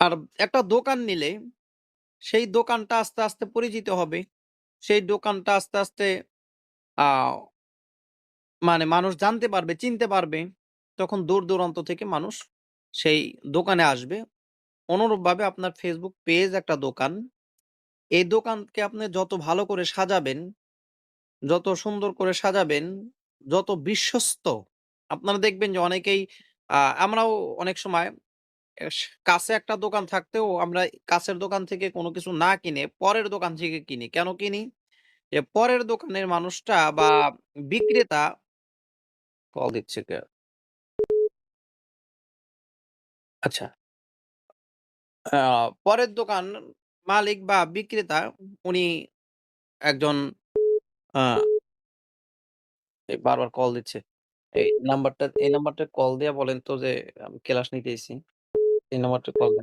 আর একটা দোকান নিলে সেই দোকানটা আস্তে, আস্তে পরিচিত হবে। সেই দোকানটা আস্তে, আস্তে মানে মানুষ জানতে পারবে, চিনতে পারবে। তখন দূর-দূরান্ত থেকে মানুষ সেই দোকানে আসবে। অনুরূপভাবে আপনার ফেসবুক পেজ একটা দোকান। এই দোকানকে আপনি যত ভালো করে সাজাবেন, যত সুন্দর করে সাজাবেন, যত বিশ্বস্ত আপনারা দেখবেন যে অনেকেই আমরাও অনেক সময় কাছে একটা দোকান থাকতেও আমরা কাছের দোকান থেকে কোনো কিছু না কিনে পরের দোকান থেকে কিনি। কেন কিনি? যে পরের দোকানের মানুষটা বা বিক্রেতা কল দিচ্ছে কে? আচ্ছা। পরের দোকান মালিক বা বিক্রেতা উনি একজন বারবার কল দিচ্ছে। এই নাম্বারটা এই নাম্বারটা কল দিয়া বলেন তো যে আমি ক্লাস নিতেছি। এই নাম্বারটা কল দেন।